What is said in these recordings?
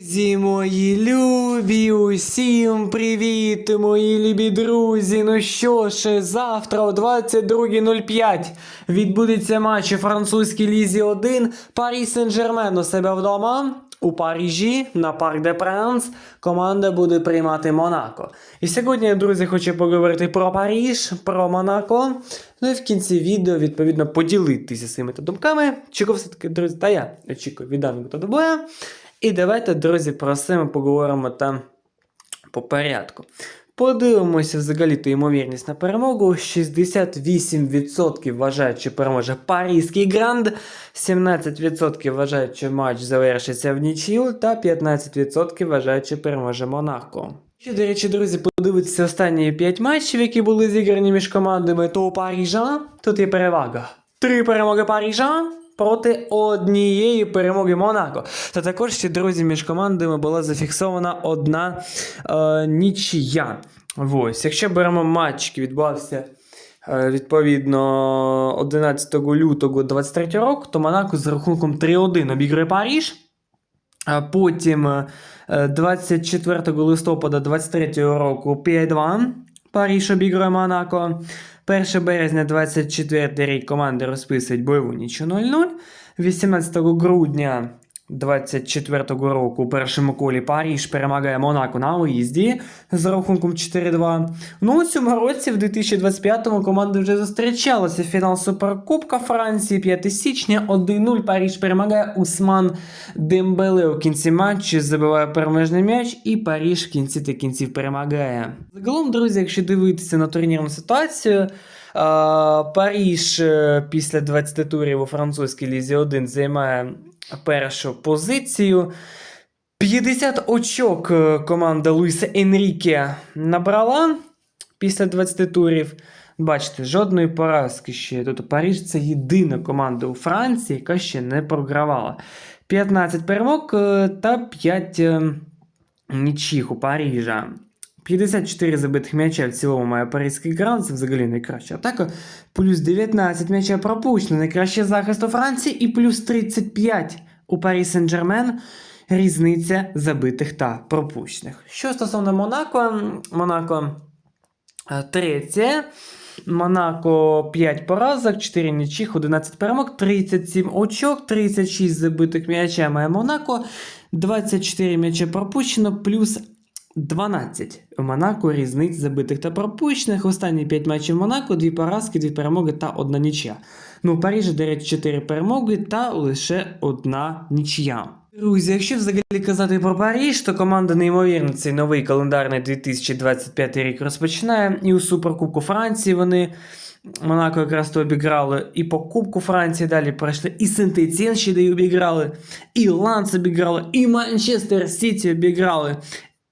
Друзі мої любі, усім привіт, мої любі друзі. Ну що ж, завтра о 22.05 відбудеться матч у французькій лізі 1 Парі Сен-Жермен у себе вдома. У Парижі на Парк де Пранс команда буде приймати Монако. І сьогодні, друзі, хочу поговорити про Паріж, про Монако. Ну і в кінці відео, відповідно, поділитися своїми думками. Чого все-таки, друзі, та я очікую від даного добоя. І давайте, друзі, про це ми поговоримо там по порядку. Подивимося взагалі-то ймовірність на перемогу. 68% вважають, що переможе Паризький гранд, 17% вважають, що матч завершиться в нічию, та 15% вважають, що переможе Монако. Ще, до речі, друзі, подивитися останні 5 матчів, які були зіграні між командами, то у Парижа тут є перевага. Три перемоги Парижа проти однієї перемоги Монако. Та також ще, друзі, між командами була зафіксована одна е, нічия. Ось, якщо беремо матч, який відбувався е, відповідно 11 лютого 23 року, то Монако з рахунком 3-1 обігрує Париж. А потім е, 24 листопада 23 року 5-2 Париж обігрує Монако. 1 березня 24 рік команди розписують бойову ніч 0-0. 18 грудня 24 року у першому колі Париж перемагає Монако на виїзді з рахунком 4-2. Ну, у цьому році, в 2025-му, команди вже зустрічалися. Фінал Суперкубка Франції 5 січня 1-0. Париж перемагає Усман Дембеле у кінці матчу, забиває переможний м'яч, і Париж в кінці та кінців перемагає. Загалом, друзі, якщо дивитися на турнірну ситуацію. а, Париж е, після 20 турів у французькій лізі 1 займає першу позицію. 50 очок е, команда Луїса Енріке набрала після 20 турів. Бачите, жодної поразки ще. Тобто Париж це єдина команда у Франції, яка ще не програвала. 15 перемог е, та 5 е, нічих у Парижа. 54 забитих м'яча в цілому має Паризький гранд, це взагалі найкраща атака. Плюс 19 м'яча пропущено, найкращий захист у Франції, і плюс 35 у Парі Сен-Жермен. Різниця забитих та пропущених. Що стосовно Монако, Монако е, третє. Монако 5 поразок, 4 нічих, 11 перемог, 37 очок, 36 забитих м'яча має Монако, 24 м'яча пропущено, плюс 12 у Монако різниць забитих та пропущених. Останні 5 матчів Монако, 2 поразки, 2 перемоги та 1 нічия. Ну, у Парижі, до речі, 4 перемоги та лише одна нічия. Друзі, якщо взагалі казати про Париж, то команда неймовірно цей новий календарний 2025 рік розпочинає. І у Суперкубку Франції вони Монако якраз то обіграли, і по Кубку Франції далі пройшли, і Сент-Етьєн ще й обіграли, і Ланс обіграли, і Манчестер Сіті обіграли.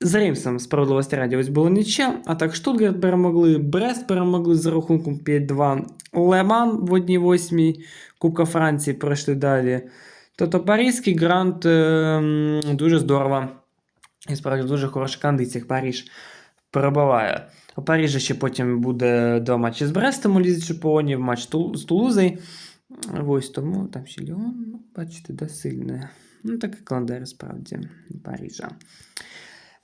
З Римсом справедливості раді ось було нічия, а так Штутгарт перемогли, Брест перемогли з рахунком 5-2, Леман в 1-8 Кубка Франції пройшли далі. Тобто Паризький грант е, дуже здорово. І справді в дуже хороших кондиціях Париж перебуває. У Парижі ще потім буде два матчі з Брестом у Лізі Чемпіонів, матч з Тулузою. Ось тому там ще Ліон, ну, бачите, да, сильне. Ну, такий календар справді Парижа.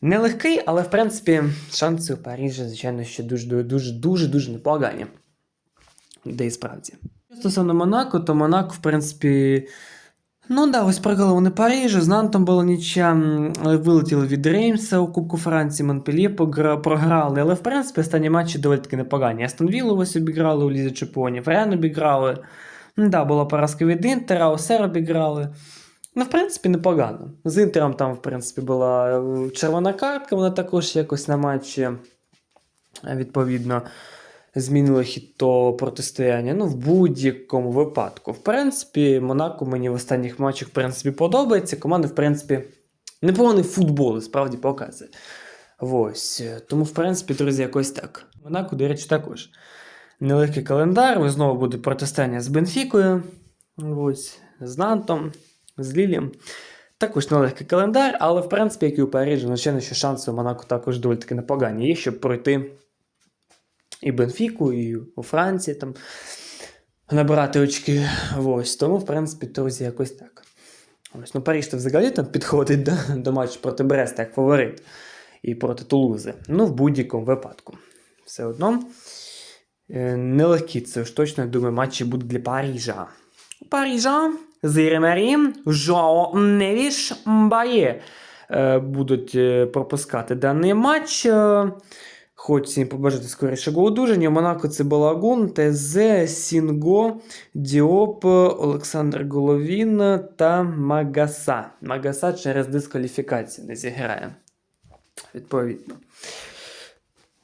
Нелегкий, але в принципі шанси у Парижа, звичайно, ще дуже дуже дуже дуже непогані. Де і справді. Що Стосовно Монако, то Монако, в принципі. Ну да, ось програли вони Парижу, з Нантом було нічия, м, вилетіли від Реймса у Кубку Франції, Монпельє програли, але в принципі останні матчі доволі таки непогані. Астон Віллу ось обіграли у Лізі Чемпіонів, Рен обіграли. Ну да, була поразка від Інтера, Осер обіграли. Ну, в принципі, непогано. З Інтером там, в принципі, була е, червона картка, вона також якось на матчі, е, відповідно, змінила хід того протистояння. Ну, в будь-якому випадку. В принципі, Монако мені в останніх матчах, в принципі, подобається. Команда, в принципі, непоганий футбол, справді показує. Ось. Тому, в принципі, друзі, якось так. Монако, до речі, також. Нелегкий календар, знову буде протистояння з Бенфікою. Ось, з Нантом з Лілієм. Також нелегкий календар, але в принципі, як і у Парижі, звичайно, що шанси у Монако також доволі таки непогані є, щоб пройти і Бенфіку, і у Франції там набирати очки. Ось. Тому, в принципі, друзі, якось так. Ось, ну, Паріж то взагалі там підходить до, до матчу проти Бреста як фаворит і проти Тулузи. Ну, в будь-якому випадку. Все одно. Е, Нелегкі це ж точно, я думаю, матчі будуть для Парижа. Парижа, Зіремері, Жоао Невіш, Мбає е, будуть е, пропускати даний матч. Е, Хочеться їм побажати скорішого одужання. Монако це Балагун, ТЗ, Сінго, Діоп, Олександр Головін та Магаса. Магаса через дискваліфікацію не зіграє. Відповідно.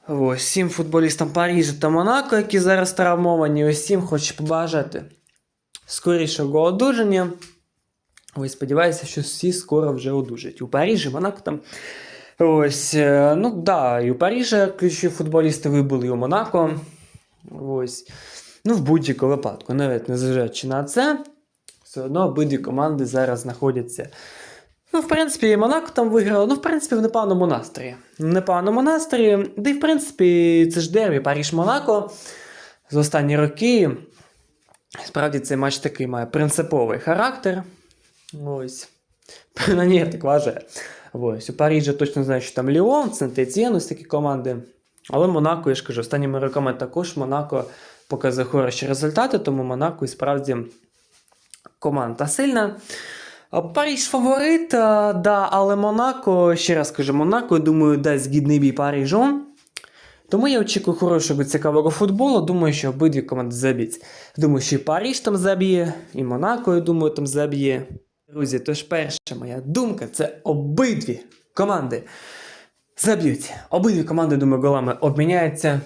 Ось, всім футболістам Парижа та Монако, які зараз травмовані, усім хочу побажати скорішого одужання. Ось, сподіваюся, що всі скоро вже одужать. У Парижі, Монако там. Ось, е, ну да, і у Парижа ключові футболісти вибули і у Монако. Ось. Ну, в будь-якому випадку, навіть незважаючи на це, все одно обидві команди зараз знаходяться. Ну, в принципі, і Монако там виграло, ну, в принципі, в непоганому настрої. В непоганому настрої, де, в принципі, це ж дербі Париж-Монако з останні роки. Справді цей матч такий має принциповий характер. Ось. Принаймні, я так вважаю. Ось. У Парижі точно знаю, що там Ліон, Сент-Етьєн, ось такі команди. Але Монако, я ж кажу, останніми роками також Монако показує хороші результати, тому Монако і справді команда сильна. А Париж фаворит, да, але Монако, ще раз кажу, Монако, я думаю, дасть гідний бій Парижу. Тому я очікую хорошого цікавого футболу. Думаю, що обидві команди заб'ють. Думаю, що і Париж там заб'є, і Монако, я думаю, там заб'є. Друзі, тож перша моя думка це обидві команди заб'ють. Обидві команди, думаю, голами обміняються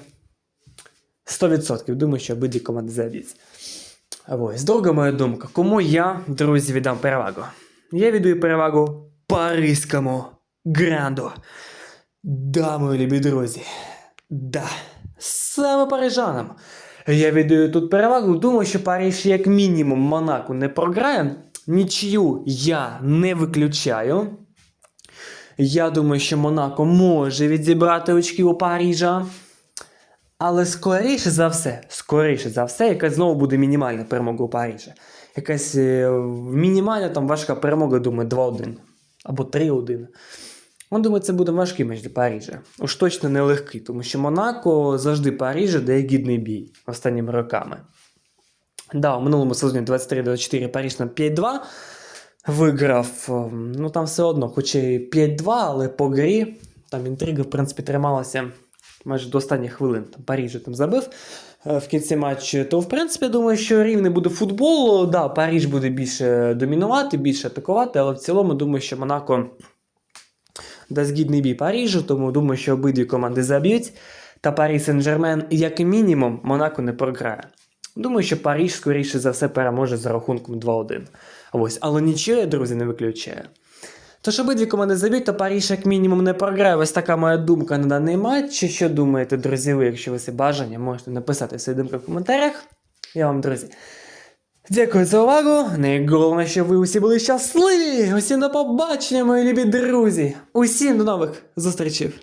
100%. Думаю, що обидві команди заб'ють. Ось, друга моя думка. Кому я, друзі, віддам перевагу? Я віддаю перевагу Паризькому гранду. Да, мої любі друзі. Да. Саме парижанам. Я віддаю тут перевагу. Думаю, що Париж як мінімум Монако не програє. Нічию я не виключаю. Я думаю, що Монако може відзібрати очки у Парижа. Але скоріше за все, скоріше за все, якась знову буде мінімальна перемога у Парижа. Якась е, мінімальна там важка перемога, думаю, 2-1 або 3-1. Ну, думаю, це буде важкий матч для Парижа. Уж точно не легкий, тому що Монако завжди Парижа дає гідний бій останніми роками. Да, у минулому сезоні 23-24 Париж на 5-2 виграв. ем, Ну там все одно, хоч і 5-2, але по грі там інтрига, в принципі, трималася майже до останніх хвилин. Там Париж там забив е, в кінці матчу. То, в принципі, я думаю, що рівний буде футбол. Да, Париж буде більше домінувати, більше атакувати, але в цілому думаю, що Монако дасть гідний бій Парижу, тому думаю, що обидві команди заб'ють. Та Парі Сен-Жермен, як мінімум, Монако не програє. Думаю, що Париж, скоріше за все, переможе за рахунком 2-1. Ось, але нічого я, друзі, не виключаю. Тож обидві команди заб'ють, то Париж як мінімум не програє. Ось така моя думка на даний матч. Що думаєте, друзі, ви, якщо ви це бажання, можете написати свої думки в коментарях. Я вам, друзі, дякую за увагу. Найголовніше, щоб ви усі були щасливі. Усім до побачення, мої любі друзі. Усім до нових зустрічей.